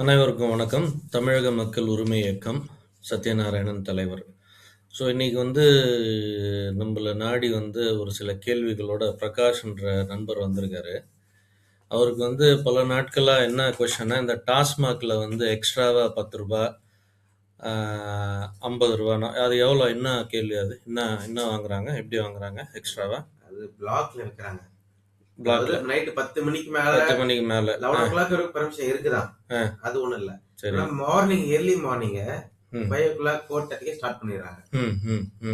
அனைவருக்கும் வணக்கம். தமிழக மக்கள் உரிமை இயக்கம் சத்யநாராயணன் தலைவர். ஸோ இன்றைக்கி வந்து நம்மளை நாடி வந்து ஒரு சில கேள்விகளோட பிரகாஷ்ன்ற நண்பர் வந்திருக்காரு. அவருக்கு வந்து பல நாட்களாக என்ன கொஷன்னா இந்த டாஸ்மாகில் வந்து எக்ஸ்ட்ராவாக பத்து ரூபா ஐம்பது ரூபானா அது எவ்வளோ? என்ன கேள்வி அது? என்ன என்ன வாங்குறாங்க? எப்படி வாங்குறாங்க எக்ஸ்ட்ராவாக அது பிளாக்ல இருக்கிறாங்க பிளாக்ல. நைட்டு 10 மணிக்கு மேல 10 மணிக்கு மேல. 11 ஆ, ஓ கிளாக் வரைக்கும் பெர்மிஷன் இருக்குதான். அது ஒண்ணும் இல்ல. சரி. Morning early morning. 5 o'clock 4:30 start பண்ணிடுறாங்க.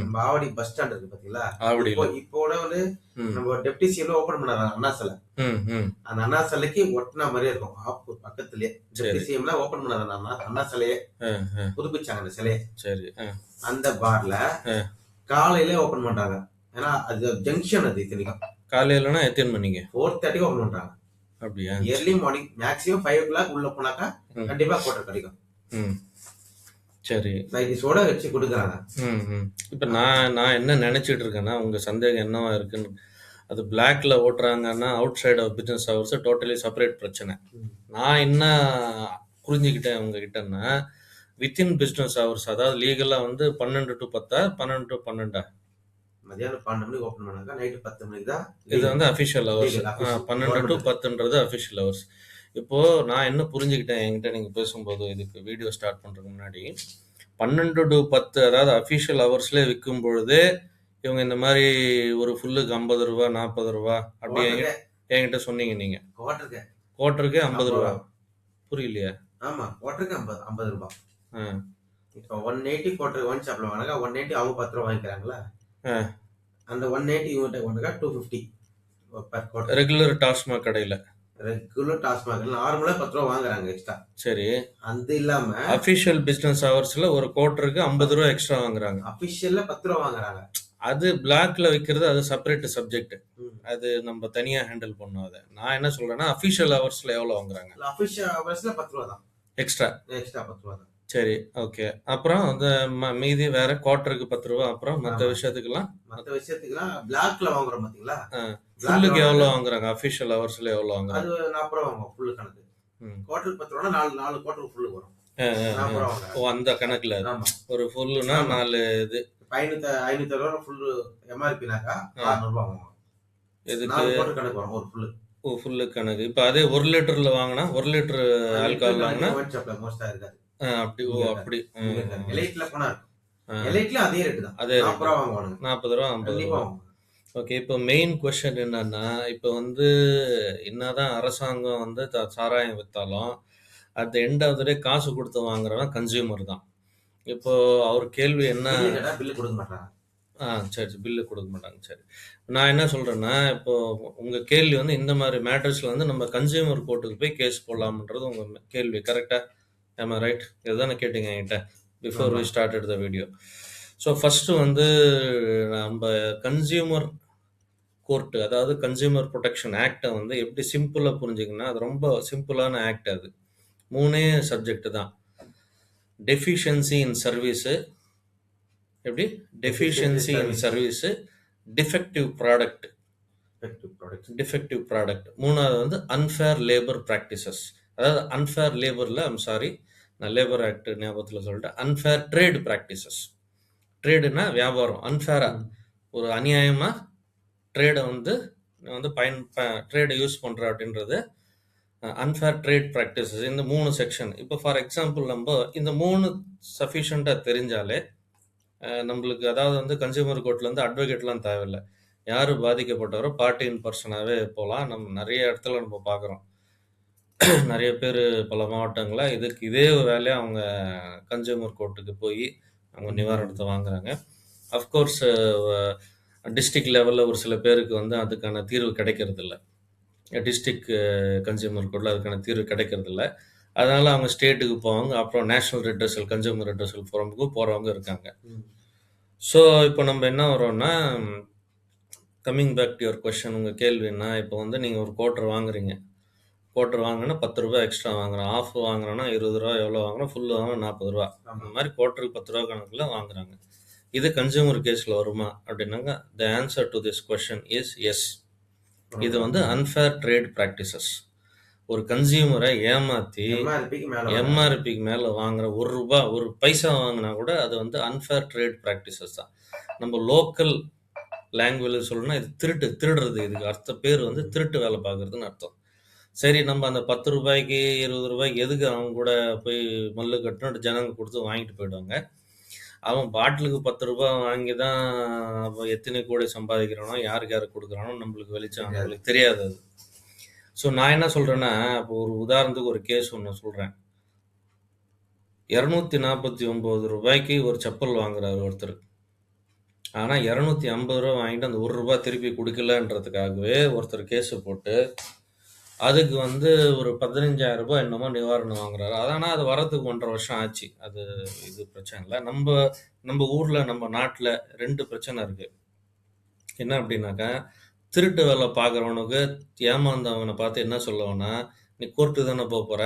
நம்ம ஆவடி பஸ் ஸ்டாண்ட் இருக்கு பாத்தீங்களா? இப்போ இப்போட வந்து ம், நம்ம டெப்டி சிஎம்ல ஓபன் பண்ணாங்க அண்ணா சிலை. அந்த அண்ணா சிலைக்கு ஒட்டின மாதிரியே இருக்கும். ஆப்பூர் பக்கத்துலயே. டெப்டி. சிஎம்ல ஓபன் பண்ணாங்க அண்ணா சிலையே. புதுப்பிச்சாங்க அந்த சிலையை. சரி. அந்த பார்ல. காலையில ஓபன் பண்றாங்க. ஏன்னா அது ஜங்ஷன் அது இத்தனைக்கும். காலையிலனா எத்தனை மணிக்கு? 4:30 ஓபன் பண்றாங்க. அப்படியா? Early morning maximum 5 o'clock உள்ள போனாக்கா. கண்டிப்பா கோட்டர் கிடைக்கும். ம். சரி. நைட்டிஸோட வச்சு கொடுக்குறாங்க. ம். இப்ப நான் நான் என்ன நினைச்சிட்டு இருக்கேன்னா, உங்க சந்தேகம் என்னவா இருக்குன்னு, அது பிளாக்ல ஓட்டுறாங்கன்னா, outside of business hours totally separate பிரச்சனை. நான் என்ன புரிஞ்சுக்கிட்டேன் உங்ககிட்டன்னா, வித்தின் பிசினஸ் ஹவர்ஸ் அதாவது லீகலா வந்து 12 டு 10 12 டு 12 மதியானம் 12 மணிக்கு ஓபன் பண்ணாங்க நைட்டு 10 மணிக்கு தான் இது வந்து அஃபிஷியல் ஹவர்ஸ். 12 டு. 10ன்றது அஃபிஷியல் ஹவர்ஸ். இப்போ நான் என்ன புரிஞ்சுக்கிட்டேன் என்கிட்ட நீங்க பேசும்போது இதுக்கு வீடியோ ஸ்டார்ட் பண்றதுக்கு முன்னாடி 12 டு 10 அதாவது அஃபிஷியல் ஹவர்ஸ்ல விற்கும் பொழுதே இவங்க இந்த மாதிரி ஒரு ஃபுல்லுக்கு 50 ரூபா 40 ரூபா அப்படி என்கிட்ட சொன்னீங்க நீங்க. கோட்டருக்கு குவார்ட்டருக்கு 50 ரூபா. புரியலையே. ஆமா கோட்டருக்கு 50 50 ரூபாய். ஆ. இப்போ 180 கோட்டர் ஒன் ஷாப்ல வாங்கினாங்க 180 அவங்க 10 ரூபா வாங்கிக்கிறாங்களா? அந்த 180 இவங்க வாங்கினாக்கா 250 பர் கோட்டர். ரெகுலர் டாஸ்மாக் கடையில. ரெகுலர் டாஸ்மாக் நார்மலா 10 ரூபா வாங்குறாங்க எக்ஸ்ட்ரா. சரி. அது இல்லாம அஃபிஷியல் பிசினஸ் ஹவர்ஸ்ல ஒரு குவார்ட்டருக்கு 50 ரூபா எக்ஸ்ட்ரா வாங்குறாங்க. அபிஷியல்ல 10 ரூபா வாங்குறாங்க. அது பிளாக்ல விக்கிறது அது செப்பரேட் சப்ஜெக்ட். அது நம்ம தனியா ஹேண்டில் பண்ணோம் அத. நான் என்ன சொல்றேன்னா, அஃபிஷியல் ஹவர்ஸ்ல எவ்வளவு வாங்குறாங்க? அபிஷியல் ஹவர்ஸ்ல 10 ரூபா தான். எக்ஸ்ட்ரா. எக்ஸ்ட்ரா 10 ரூபா தான். சரி. ஓகே. அப்புறம் அந்த ம மீதி வேற குவார்ட்டருக்கு 10 ரூபா. அப்புறம் மத்த ஆமா. விஷயத்துக்கெல்லாம் மத்த விஷயத்துக்குலாம் பிளாக்ல வாங்குறோம் பாத்தீங்களா? ஆ. பிளாக்ல ஃபுல்லுக்கு எவ்வளவு வாங்குனா வாங்குறாங்க? அஃபிஷியல் ஹவர்ஸ்ல எவ்வளவு வாங்குறாங்க? அது 40 ரூபா வாங்குவோம் ஃபுல் கணக்கு. ம். குவார்ட்டருக்கு 10 ரூபானா 4 4 குவார்ட்டர் ஃபுல் வரும். ஆ, ஆ, 40 ஆ. ரூபா ஓ வாங்குறாங்க. அந்த கணக்குல அது. ஆமா. ஒரு ஃபுல்லுனா ஆமா. 4 இது. இப்ப 500 560 ரூபா ஃபுல் எம்ஆர்பினாக்கா ஆ. 600 ரூபா வாங்குவோம். எதுக்கு? 4 குவார்ட்டர் கணக்கு வரும் ஒரு ஃபுல். ஓ ஃபுல்லு கணக்கு. இப்ப அதே 1 லிட்டர்ல வாங்குனா 1 லிட்டர் ஆல்கஹால் வாங்குனா ஒயின் ஷாப்ல மோஸ்டா இருக்காது. அப்படி ஓ. அப்படி. எலைட்ல போனா. எலைட்ல அதே ரேட் தான். அதே 40 ரேட். ரூபா வாங்குவானுங்க. 40 ரூபா 50 கண்டிப்பா ரூபா. வாங்குவாங்க. ஓகே. இப்போ மெயின் கொஸ்டின் என்னன்னா, இப்போ வந்து என்னதான் அரசாங்கம் வந்து சாராயம் வித்தாலும், at the end of day காசு குடுத்து வாங்குறவன் கன்சியூமர் தான். இப்போ அவர் கேள்வி என்ன பில்லு கொடுக்க மாட்டாங்க. ஆ சரி, சரி. பில்லு குடுக்க மாட்டாங்க. சரி. நான் என்ன சொல்றேன்னா, இப்போ உங்க கேள்வி வந்து இந்த மாரி மேட்டர்ஸ்ல வந்து நம்ம கன்சியூமர் கோர்ட்டுக்கு போய் கேஸ் போடலாம்ன்றது உங்க ம் கேள்வி. கரெக்ட்டா? ஆம் ஐ ரைட்? இதுதானே கேட்டீங்க என்கிட்ட. Before. We started the video. So first வந்து நம்ப கன்சியூமர் கோர்ட் அதாவது கன்சியூமர் புரொடெக்ஷன் ஆக்ட்ட வந்து எப்படி சிம்பிளா புரிஞ்சுக்கணும்னா, அது ரொம்ப சிம்பிளான ஆக்ட் அது. 3ஏ சப்ஜெக்ட் தான். டெஃபிஷியன்சி இன் சர்வீஸு எப்படி? Deficiency in service, defective product. Defective product. 3வது வந்து அன்ஃபேர் லேபர் பிராக்டிசஸ். அதாவது அன்ஃபேர் லேபரில் ஐம் சாரி நான் லேபர் ஆக்ட் ஞாபகத்துல சொல்லிட்டேன். அன்ஃபேர் ட்ரேட் ப்ராக்டிசஸ் ட்ரேடுனா வியாபாரம். அன்ஃபேராக ஒரு அநியாயமாக ட்ரேடை வந்து வந்து பயன் ப யூஸ் பண்ணுற அப்படின்றது அன்ஃபேர் ட்ரேட் ப்ராக்டிசஸ் இந்த மூணு செக்ஷன். இப்போ ஃபார் எக்ஸாம்பிள் நம்ம இந்த மூணு சஃபிஷியண்ட்டாக தெரிஞ்சாலே, நம்மளுக்கு அதாவது வந்து கன்சியூமர் கோர்ட்லேருந்து அட்வொகேட்லாம் தேவையில்ல. யார் பாதிக்கப்பட்டவரோ பார்ட்டி இன் பர்சனாகவே போகலாம் நம்ம நிறைய இடத்துல நம்ம பார்க்குறோம். நெறைய பேரு பல மாவட்டங்கள்ல இதுக்கு இதே வேலையா அவங்க கன்சியூமர் கோர்ட்டுக்கு போயி அவங்க நிவாரணத்த வாங்குறாங்க. ஆஃப் கோர்ஸ் வ டிஸ்ட்ரிக்ட் லெவல்ல ஒரு சில பேருக்கு வந்து அதுக்கான தீர்வு கிடைக்கிறதில்ல. டிஸ்ட்ரிக்ட் கன்சியூமர் கோர்ட்ல அதுக்கான தீர்வு கிடைக்கிறதில்ல. அதனால அவங்க ஸ்டேட்டுக்கு போவாங்க. அப்புறம் நேஷனல் ரெட்ரஸல் கன்சியூமர் ரெட்ரஸல் ஃபோரமுக்கு போறவங்க இருக்காங்க. ஸோ இப்போ நம்ப என்ன வரோம்னா, coming back to your question உங்க கேள்வின்னா, இப்போ வந்து நீங்க ஒரு குவார்ட்டர் வாங்குறீங்க. குவார்ட்டர் வாங்குனா ரூ. 10 எக்ஸ்ட்ரா வாங்குறோம். ஹாஃப் வாங்குறோம்னா ரூ. 20 எவ்வளோ வாங்குறோம்? ஃபுல் வாங்குனா ரூ. 40 ஆமா. அந்த மாரி குவார்ட்டருக்கு ரூ. 10 கணக்குல வாங்குறாங்க. இது கன்சியூமர் கேஸ்ல வருமா? அப்படின்னாங்க, the answer to this question is yes. இது வந்து அன்ஃபேர் ட்ரேட் பிராக்டிசஸ். ஒரு கன்சியூமரை ஏமாத்தி எம்ஆர்பிக்கு மேல வாங்குறாங்க. எம்ஆர்பிக்கு மேல வாங்குற ஒரு ரூபா ஒரு பைசா வாங்கினா கூட அது வந்து அன்ஃபேர் ட்ரேட் ப்ராக்டிசஸ் தான் நம்ம லோக்கல் லாங்குவேஜ் சொல்லணும்னா இது திருட்டு திருடுறது இதுக்கு அர்த்த பேர் வந்து திருட்டு வேலை பார்க்குறதுன்னு அர்த்தம் சரி நம்ம அந்த பத்து ரூபாய்க்கு இருபது ரூபாய்க்கு எதுக்கு அவங்க கூட போய் மல்லு கட்டணும் ஜனங்க கொடுத்து வாங்கிட்டு போயிடுவாங்க? அவன் பாட்டிலுக்கு பத்து ரூபாய் வாங்கி தான் அவன் எத்தனை கோடி சம்பாதிக்கிறானோ யாருக்கு யாருக்கு கொடுக்குறானோ நம்மளுக்கு வெளிச்சம் நம்மளுக்கு தெரியாது அது. ஸோ நான் என்ன சொல்கிறேன்னா இப்போ ஒரு உதாரணத்துக்கு ஒரு கேஸ் ஒன்று சொல்கிறேன் இரநூத்தி நாற்பத்தி ஒம்பது ரூபாய்க்கு ஒரு செப்பல் வாங்குறாரு ஒருத்தர். ஆனால் இரநூத்தி ஐம்பது ரூபா வாங்கிட்டு அந்த ஒரு ரூபா திருப்பி கொடுக்கலன்றதுக்காகவே ஒருத்தர் கேஸு போட்டு அதுக்கு வந்து ஒரு பதினஞ்சாயிரம் ரூபாய் என்னமோ நிவாரணம் வாங்குறாரு. அதனால் அது வரதுக்கு ஒன்றரை வருஷம் ஆச்சு. அது இது பிரச்சனை இல்லை. நம்ம நம்ம ஊரில் நம்ம நாட்டில் ரெண்டு பிரச்சனை இருக்குது என்ன அப்படின்னாக்கா திருட்டு வேலை பார்க்குறவனுக்கு ஏமாந்தவனை பார்த்து என்ன சொல்லுவான்னா நீ கோர்ட்டு தானே போக போகிற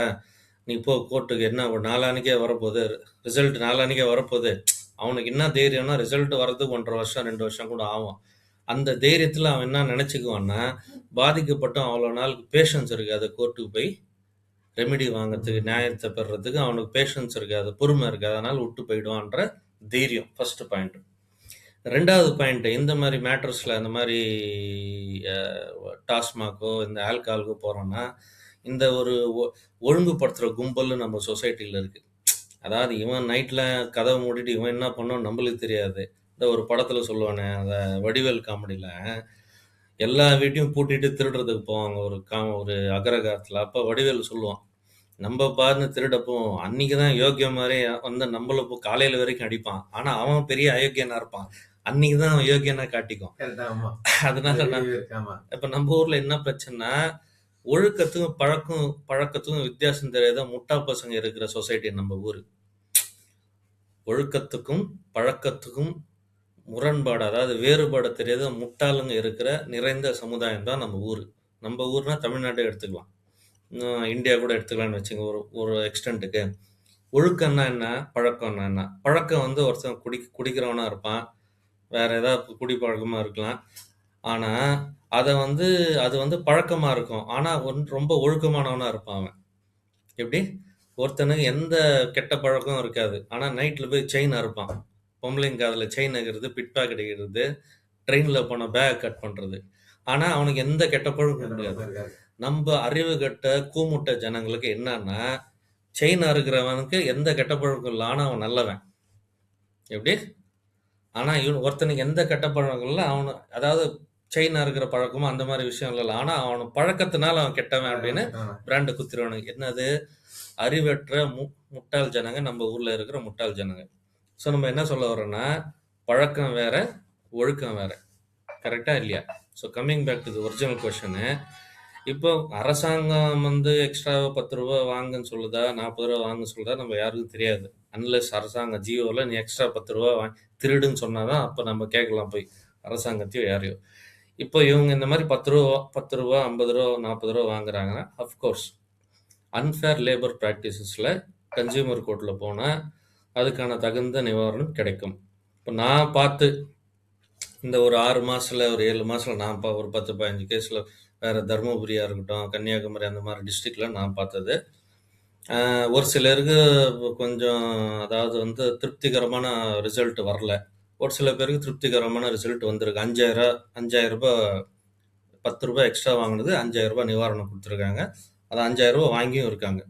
நீ போ கோர்ட்டுக்கு என்ன ஒரு நாளானிக்கே வரப்போகுது. ரிசல்ட் நாளானிக்கே வரப்போகுது. அவனுக்கு என்ன தைரியம்னா ரிசல்ட் வரதுக்கு ஒன்றரை வருஷம் ரெண்டு வருஷம் கூட ஆகும். அந்த தைரியத்தில் அவன் என்ன நினச்சிக்குவான்னா பாதிக்கப்பட்ட அவ்வளோ நாளுக்கு பேஷன்ஸ் இருக்காது கோர்ட்டுக்கு போய் ரெமெடி வாங்குறதுக்கு நியாயத்தை பெறுறதுக்கு அவனுக்கு பேஷன்ஸ் இருக்காது பொறுமை இருக்காது அதனால் விட்டு போயிடுவான்ற தைரியம். ஃபர்ஸ்ட் பாயிண்ட் ரெண்டாவது பாயிண்ட் இந்த மாதிரி மேட்டர்ஸில் இந்த மாதிரி டாஸ்மாக்கோ இந்த ஆல்கஹாலுக்கோ போகிறோன்னா இந்த ஒரு ஒ- ஒழுங்குபடுத்துகிற கும்பல் நம்ம சொசைட்டியில் இருக்குது அதாவது இவன் நைட்டில் கதவை மூடிட்டு இவன் என்ன பண்ணோம் நம்மளுக்கு தெரியாது. இந்த ஒரு படத்தில் சொல்லுவானே அந்த வடிவேல் காமெடியில் எல்லா வீட்டையும் பூட்டிட்டு திருடுறதுக்கு போவாங்க ஒரு கா ஒரு அகரகாரத்தில். அப்போ வடிவேல் சொல்லுவான் நம்ம பாருன்னு திருடப்போ அன்னைக்கு தான் யோக்கிய மாதிரி வந்து நம்மள இப்போ காலையில் வரைக்கும் அடிப்பான். ஆனால் அவன் பெரிய அயோக்கியனா இருப்பான். அன்னைக்கு தான் அவன் யோக்கியனா காட்டிக்கும். அதனால. இப்போ நம்ம ஊரில் என்ன பிரச்சனைனா ஒழுக்கத்துக்கும் பழக்கம் பழக்கத்துக்கும் வித்தியாசம் தெரியாத முட்டா பசங்க இருக்கிற சொசைட்டி நம்ம ஊர். ஒழுக்கத்துக்கும் பழக்கத்துக்கும் முரண்பாடு அதாவது வேறுபாடு தெரியாத முட்டாளுங்க இருக்கிற நிறைந்த சமுதாயம் தான் நம்ம ஊர். நம்ம ஊர்னா தமிழ்நாட்டை எடுத்துக்கலாம். இந்தியா கூட எடுத்துக்கலாம்னு வச்சுங்க ஒரு ஒரு எக்ஸ்டென்ட்டுக்கு ஒழுக்கம்னா என்ன? பழக்கம்னா என்ன? பழக்கம் வந்து ஒருத்தன் குடி குடிக்கிறவனா இருப்பான். வேற ஏதாவது குடி பழக்கமாக இருக்கலாம். ஆனால் அதை வந்து அது வந்து பழக்கமாக இருக்கும். ஆனால் ஒன் ரொம்ப ஒழுக்கமானவனாக இருப்பான் அவன். எப்படி? ஒருத்தனுக்கு எந்த கெட்ட பழக்கம் இருக்காது. ஆனால் நைட்டில் போய் செயின் அறுப்பான் பொம்பளைங்க அதில் செயின் அடிக்கிறது பிட் அடிக்கிறது ட்ரெயினில் போன பேக் கட் பண்ணுறது ஆனால் அவனுக்கு எந்த கெட்ட பழக்கம் கிடையாது. நம்ம அறிவு கட்ட கூமுட்ட ஜனங்களுக்கு என்னன்னா செயின் அறுக்கிறவனுக்கு எந்த கெட்ட பழக்கம் இல்லை ஆனால் அவன் நல்லவன். எப்படி? ஆனால் இவன் ஒருத்தனுக்கு எந்த கெட்ட பழக்கம் இல்லை அவனு அதாவது செயின் அறுக்கிற பழக்கமும் அந்த மாதிரி விஷயம் இல்லை. ஆனால் அவன் பழக்கத்தினால அவன் கெட்டவன் அப்படின்னு. பிராண்டு குத்துறவனுக்கு என்னது? அறிவற்ற மு முட்டாள் ஜனங்க நம்ம ஊரில் இருக்கிற முட்டாள் ஜனங்க. ஸோ நம்ம என்ன சொல்ல வரோம்னா பழக்கம் வேற ஒழுக்கம் வேற. கரெக்டா இல்லையா? So coming back to original question இப்போ அரசாங்கம் வந்து எக்ஸ்ட்ரா பத்து ரூபா வாங்குன்னு சொல்லுதா நாற்பது ரூபா வாங்குன்னு சொல்லுதா நம்ம யாருக்கும் தெரியாது. அன்லெஸ் அரசாங்கம் ஜியோவில் நீ எக்ஸ்ட்ரா பத்து ரூபா வாங்கி திருடுன்னு சொன்னாதான் அப்போ நம்ம கேட்கலாம் போய் அரசாங்கத்தையோ யாரையோ. இப்போ இவங்க இந்த மாதிரி பத்து ரூபா பத்து ரூபா ஐம்பது ரூபா நாற்பது ரூபா வாங்குறாங்கன்னா அஃப்கோர்ஸ் அன்ஃபேர் லேபர் ப்ராக்டிசஸில் கன்சியூமர் கோர்ட்டில் போனால் அதுக்கான தகுந்த நிவாரணம் கிடைக்கும். இப்போ நான் பார்த்து இந்த ஒரு ஆறு மாதத்தில் ஒரு ஏழு மாதத்தில் நான் பா ஒரு பத்து பதினஞ்சு கேஸில் வேறு தருமபுரியாக இருக்கட்டும் கன்னியாகுமரி அந்த மாதிரி டிஸ்ட்ரிக்டில் நான் பார்த்தது. ஒரு சிலருக்கு கொஞ்சம் அதாவது வந்து திருப்திகரமான ரிசல்ட் வரல. ஒரு சில பேருக்கு திருப்திகரமான ரிசல்ட் வந்திருக்கு. அஞ்சாயிரம் அஞ்சாயிரம் ரூபாய் பத்து ரூபாய் எக்ஸ்ட்ரா வாங்கினது அஞ்சாயிரம் ரூபாய் நிவாரணம் கொடுத்துருக்காங்க. அது அஞ்சாயிரம் ரூபாய் வாங்கியும் இருக்காங்க.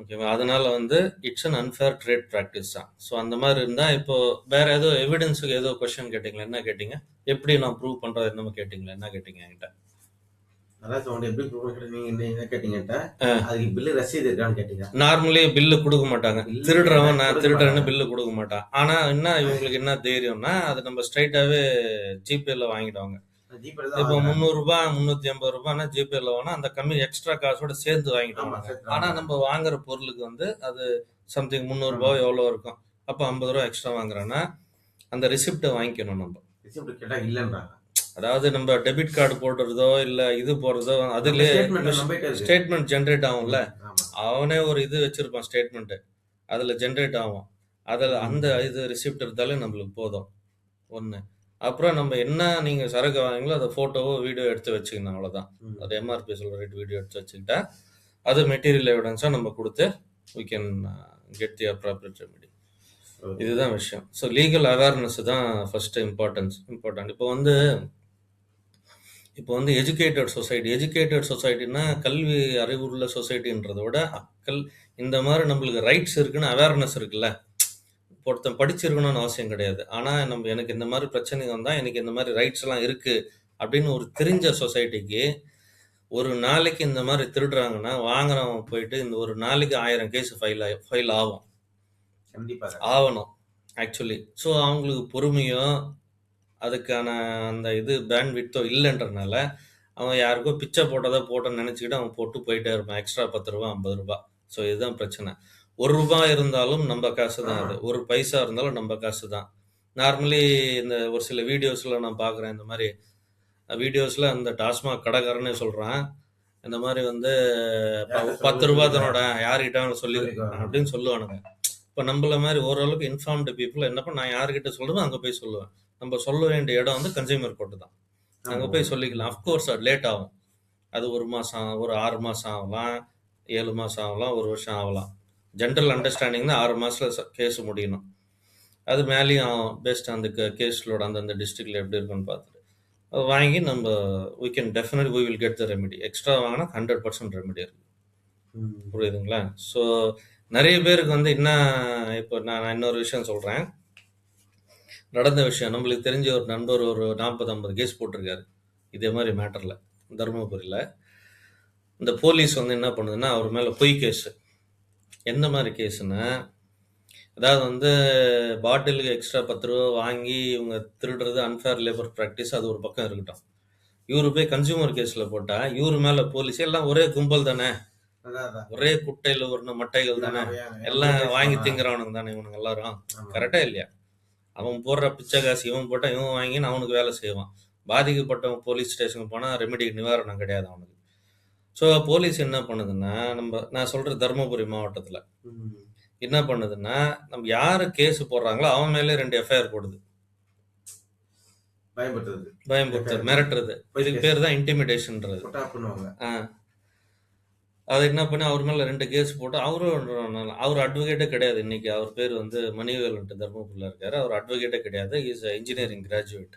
ஓகேவா? அதனால வந்து it's an unfair trade practice தான். ஸோ அந்த மாதிரி இருந்தால் இப்போ வேற ஏதோ எவிடன்ஸுக்கு ஏதோ கொஸ்டின் கேட்டிங்களா? என்ன கேட்டிங்க? எப்படி நான் ப்ரூவ் பண்ணுறது என்னமோ கேட்டிங்களா? என்ன கேட்டிங்க என்கிட்ட? நார்மலி பில்லு கொடுக்க மாட்டாங்க. திருடுறவன் நான் திருடுறேன்னு. பில்லு கொடுக்க மாட்டான். ஆனா என்ன இவங்களுக்கு என்ன தைரியம்னா அது நம்ம ஸ்ட்ரைட்டாவே ஜிபேல வாங்கிடுவாங்க இப்போ. முந்நூறு ரூபாய் முந்நூத்தி ஐம்பது ரூபாய்னா ஜிபேல வாங்கினா அந்த கம்மி எக்ஸ்ட்ரா காசோட சேர்த்து வாங்கிட்டு ஆமா, வந்தாங்க சேர்த்து ஆனா. நம்ம வாங்குற பொருளுக்கு வந்து அது சம்திங் முந்நூறு ரூபாய் எவ்வளோ இருக்கும் அப்போ ஐம்பது ரூபா எக்ஸ்ட்ரா வாங்குறோன்னா அந்த ரிசிப்டை வாங்கிக்கணும் நம்ம இல்லைன்றாங்க. அதாவது நம்ம டெபிட் கார்டு போடுறதோ இல்ல இது போடுறதோ அதுலயே. ஸ்டேட்மெண்ட் ஜென்ரேட் ஆகும்ல. அவனே ஒரு இது வச்சிருப்பான் ஸ்டேட்மெண்ட் அதுல ஜென்ரேட் ஆகும் அதில் அந்த இது ரிசிப்ட் இருந்தாலே நம்மளுக்கு போதும் ஒன்று அப்புறம் நம்ம என்ன நீங்கள் சரக்கு வாங்கிங்களோ அதை ஃபோட்டோவோ வீடியோ எடுத்து வச்சுக்கணும் அவ்வளோதான். அது எம்ஆர்பி சொல்கிற ரேட் வீடியோ எடுத்து வச்சுக்கிட்டா அது மெட்டீரியல் எவிடன்ஸாக நம்ம கொடுத்து we can get the appropriate remedy. இதுதான் விஷயம். ஸோ லீகல் அவேர்னஸ் தான் ஃபர்ஸ்ட் இம்பார்ட்டன்ஸ் இம்பார்ட்டன்ட் இப்போ வந்து இப்போ வந்து எஜுகேட்டட் சொசைட்டி எஜுகேட்டட் சொசைட்டினா கல்வி அறிவுள்ள சொசைட்டின்றதை விட கல் இந்த மாதிரி நம்மளுக்கு ரைட்ஸ் இருக்குன்னு அவேர்னஸ் இருக்குல்ல? ஒருத்தன் படிச்சிருக்கணும்னு அவசியம் கிடையாது. ஆனால் நம்ம எனக்கு இந்த மாதிரி பிரச்சனை வந்தால் எனக்கு இந்த மாதிரி ரைட்ஸ் எல்லாம் இருக்கு அப்படின்னு ஒரு தெரிஞ்ச சொசைட்டிக்கு ஒரு நாளைக்கு இந்த மாதிரி திருடுறாங்கன்னா வாங்குறவன் போயிட்டு இந்த ஒரு நாளைக்கு ஆயிரம் கேஸ் ஃபைல் ஃபைல் ஆகும். கண்டிப்பாக ஆகணும் ஆக்சுவலி ஸோ அவங்களுக்கு பொறுமையோ அதுக்கான அந்த இது பேண்ட் விட்டோ இல்லைன்றனால அவன் யாருக்கோ பிச்சை போட்டதை போட்டோன்னு நினச்சிக்கிட்டு அவன் போட்டு போயிட்டே இருப்பான். எக்ஸ்ட்ரா பத்து ரூபா ஐம்பது ரூபா. ஸோ இதுதான் பிரச்சனை. ஒரு ரூபாய் இருந்தாலும் நம்ம காசு தான் அது. ஒரு பைசா இருந்தாலும் நம்ம காசு தான் நார்மலி இந்த ஒரு சில வீடியோஸில் நான் பார்க்குறேன் இந்த மாதிரி வீடியோஸில் அந்த டாஸ்மாக் கடைக்காரனே சொல்கிறான் இந்த மாதிரி வந்து பத்து ரூபா தன்னோட யார்கிட்ட சொல்லி அப்படின்னு சொல்லுவானுங்க. இப்போ நம்மள மாதிரி ஓரளவுக்கு இன்ஃபார்ம்டு பீப்புள் என்ன பண்ண நான் யார்கிட்ட சொல்றேனோ அங்கே போய் சொல்லுவேன். நம்ம சொல்ல வேண்டிய இடம் வந்து கன்சியூமர் கோர்ட்டு தான். அங்கே போய் சொல்லிக்கலாம். அஃப்கோர்ஸ் அது லேட் ஆகும். அது ஒரு மாதம் ஒரு ஆறு மாதம் ஆகலாம் ஏழு மாதம் ஆகலாம் ஒரு வருஷம் ஆகலாம். ஜென்ரல் அண்டர்ஸ்டாண்டிங் தான் ஆறு மாதத்தில் கேஸ் முடியணும். அது மேலேயும் பேஸ்ட் அந்த கேஸ்லோட அந்தந்த டிஸ்ட்ரிக்டில் எப்படி இருக்குன்னு பார்த்துட்டு. அது வாங்கி நம்ம we can definitely we will get the remedy. Extra வாங்கினா ஹண்ட்ரட் பர்சன்ட் ரெமெடி இருக்கு. ம். புரியுதுங்களா? ஸோ நிறைய பேருக்கு வந்து என்ன இப்போ நான் இன்னொரு விஷயம் சொல்கிறேன் நடந்த விஷயம் நம்மளுக்கு தெரிஞ்ச ஒரு நண்பர் ஒரு நாற்பது ஐம்பது கேஸ் போட்டிருக்காரு. இதே மாதிரி மேட்டரில் தருமபுரியில். இந்த போலீஸ் வந்து என்ன பண்ணுதுன்னா அவர் மேலே பொய் கேஸு எந்த மாதிரி கேஸுன்னா அதாவது வந்து பாட்டிலுக்கு எக்ஸ்ட்ரா பத்து ரூபா வாங்கி இவங்க திருடுறது அன்ஃபேர் லேபர் ப்ராக்டிஸ் அது ஒரு பக்கம் இருக்கட்டும். இவரு போய் கன்சியூமர் கேஸில் போட்டால் இவரு மேலே போலீஸ் எல்லாம் ஒரே கும்பல் தானே? அதான், அதான். ஒரே குட்டையில் ஒரு மட்டைகள் தானே? எல்லாம் வாங்கி திங்கிறவனுங்க தானே இவனுங்க எல்லாரும்? ஆமா. கரெக்டா இல்லையா? அவன் போடுற பிச்சை காசு இவன் போட்டா இவன் வாங்கின்னு அவனுக்கு வேலை செய்வான். பாதிக்கப்பட்டவன் போலீஸ் ஸ்டேஷனுக்கு போனா ரெமெடி நிவாரணம் கிடையாது அவனுக்கு. ஸோ போலீஸ் என்ன பண்ணுதுன்னா நம்ம நான் சொல்ற தருமபுரி மாவட்டத்துல. என்ன பண்ணுதுன்னா நம்ம யாரு கேஸ் போடுறாங்களோ அவன் மேலே ரெண்டு எஃப்ஐஆர் போடுது. பயன்படுத்துறது பயம்படுத்துறது மிரட்டுறது. இதுக்கு பேர் தான் இன்டிமிடேஷன்ன்றது அது என்ன பண்ணி அவர் மேல ரெண்டு கேஸ் போட்டு அவரும் அவர் அட்வொகேட்டே கிடையாது. இன்னைக்கு அவர் பேர் வந்து மணிவேலன்ட்டு தர்மபுரியில் இருக்காரு. அவர் அட்வொகேட்டே கிடையாது. இஸ் இன்ஜினியரிங் கிராஜுவேட்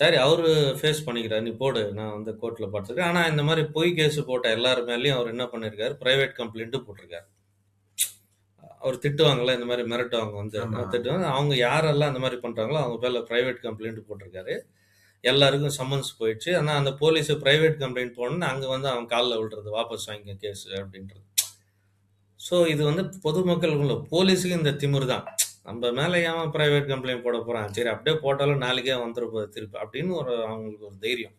சரி அவரு ஃபேஸ் பண்ணிக்கிறார். நீ போடு நான் வந்து கோர்ட்டில் பார்த்துருக்கேன் ஆனால் இந்த மாதிரி பொய் கேஸ் போட்ட எல்லார் மேலேயும் அவர் என்ன பண்ணியிருக்காரு ப்ரைவேட் கம்ப்ளைண்ட்டும் போட்டிருக்காரு. அவர் திட்டுவாங்கல்ல இந்த மாதிரி மிரட்டுவாங்க வந்து. திட்டுவாங்க. அவங்க யாரெல்லாம் அந்த மாதிரி பண்றாங்களோ அவங்க பேர்ல பிரைவேட் கம்ப்ளைண்ட் போட்டிருக்காரு. எல்லாருக்கும் சம்மன்ஸ் போயிடுச்சு. ஆனால் அந்த போலீஸ் பிரைவேட் கம்ப்ளைண்ட் போனோன்னு அங்கே வந்து அவன் காலில் விழுறது வாபஸ் வாங்கிக்க கேஸ் அப்படின்றது. ஸோ இது வந்து பொதுமக்களுக்குள்ள போலீஸுக்கு இந்த திமிரு தான் நம்ம மேலே ஏன் பிரைவேட் கம்ப்ளைண்ட் போட போகிறான் சரி அப்படியே போட்டாலும் நாளைக்கே வந்துட போகுது திருப்பி அப்படின்னு ஒரு அவங்களுக்கு ஒரு தைரியம்.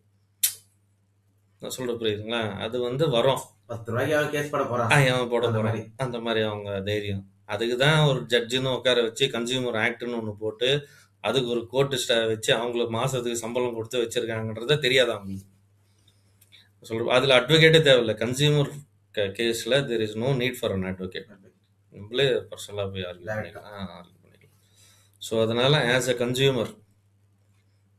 நான் சொல்ற புரியுதுங்களா? அது வந்து வரும். பத்து ரூபாய்க்கு அவன் கேஸ் போட போறான். ஆ, அவன் போட மாதிரி. அந்த மாதிரி அவங்க தைரியம். அதுக்கு தான் ஒரு ஜட்ஜுன்னு உட்கார வச்சு கன்சியூமர் ஆக்ட்னு ஒன்று போட்டு அதுக்கு ஒரு கோர்ட்டு ஸ்டா வச்சு அவங்களுக்கு மாசத்துக்கு சம்பளம் கொடுத்து வச்சிருக்காங்கன்றத தெரியாது அவங்களுக்கு. சொல்ற அதில் அட்வொகேட்டே தேவையில்லை. கன்சியூமர் கேஸில் there is no need for an advocate நம்மளே பர்சனலாக போய் ஆர்கியூ பண்ணிக்கலாம் ஸோ அதனால் ஆஸ் அ கன்சியூமர்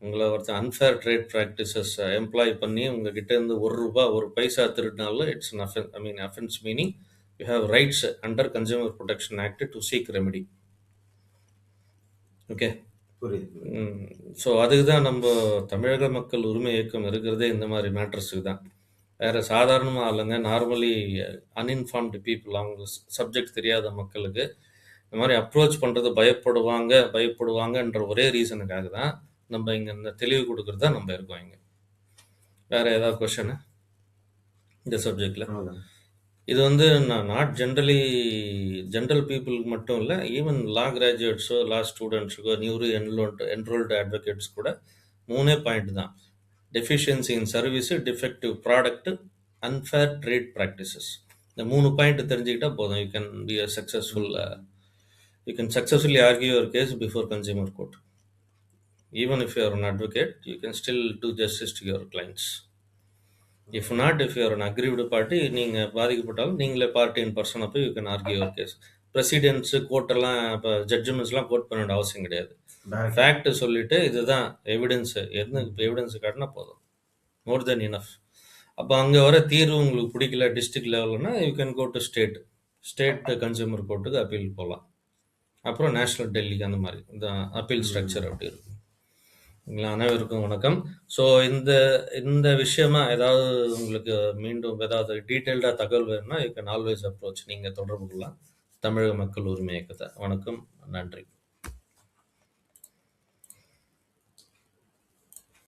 உங்களை ஒருத்தர் அன்ஃபேர் ட்ரேட் ப்ராக்டிசஸ் எம்ப்ளாய் பண்ணி உங்ககிட்ட இருந்து ஒரு ரூபா ஒரு பைசா திருடினாலும் it's an offence I mean offence meaning you have rights under consumer protection act to seek remedy okay புரியுது. ஸோ அதுக்கு தான் நம்ம தமிழக மக்கள் உரிமை இயக்கம் இருக்கிறதே இந்த மாதிரி மேட்டர்ஸுக்கு தான். வேற சாதாரணமாக இல்லைங்க. நார்மலி அன்இன்ஃபார்ம்டு பீப்புள் அவங்க சப்ஜெக்ட் தெரியாத மக்களுக்கு இந்த மாதிரி அப்ரோச் பண்ணுறது பயப்படுவாங்க பயப்படுவாங்கன்ற ஒரே ரீசனுக்காக தான் நம்ம இங்கே இந்த தெளிவு கொடுக்கறது தான் நம்ம இருக்கோம் இங்கே. வேற ஏதாவது கொஷனு இந்த சப்ஜெக்டில். இது வந்து நாட் ஜென்ரலி ஜென்ரல் பீப்புளுக்கு மட்டும் இல்லை ஈவன் லா கிராஜுவேட்ஸோ லா ஸ்டூடெண்ட்ஸுக்கோ நியூரி என்ரோல்டு என்ரோல்டு அட்வொகேட்ஸ் கூட மூணே பாயிண்ட் தான். Deficiency in service defective product unfair trade practices இந்த மூணு பாயிண்ட் தெரிஞ்சுக்கிட்டா போதும். You can be a successful you can successfully argue your case before consumer court even if you're an advocate you can still do justice to your clients if not if you're an aggrieved party நீங்கள் பாதிக்கப்பட்டாலும் நீங்களே party in person அப்போ you can argue your case precedents கோர்ட்டெல்லாம் இப்போ ஜட்ஜ்மெண்ட்ஸ்லாம் court பண்ண வேண்டிய அவசியம் கிடையாது. ஃபேக்ட் சொல்லிட்டு இதுதான் எவிடன்ஸ் எது எவிடன்ஸ் காட்டினா போதும். மோர் தென் இனஃப் அப்போ அங்கே வர தீர்வு உங்களுக்கு பிடிக்கல district லெவல்னா you can go to state state consumer கோர்ட்டுக்கு அப்பீல் போகலாம் அப்புறம் நேஷ்னல் டெல்லிக்கு அந்த மாதிரி இந்த அப்பீல் ஸ்ட்ரக்சர் அப்படி இருக்கும். அனைவருக்கும் வணக்கம். ஸோ இந்த இந்த விஷயமா ஏதாவது உங்களுக்கு மீண்டும் ஏதாவது டீட்டெயில்டாக தகவல் வேணும்னா யூ கேன் ஆல்வேஸ் அப்ரோச் நீங்கள் தொடர்பு கொள்ளலாம். தமிழக மக்கள் உரிமை இயக்கத்தை. வணக்கம். நன்றி.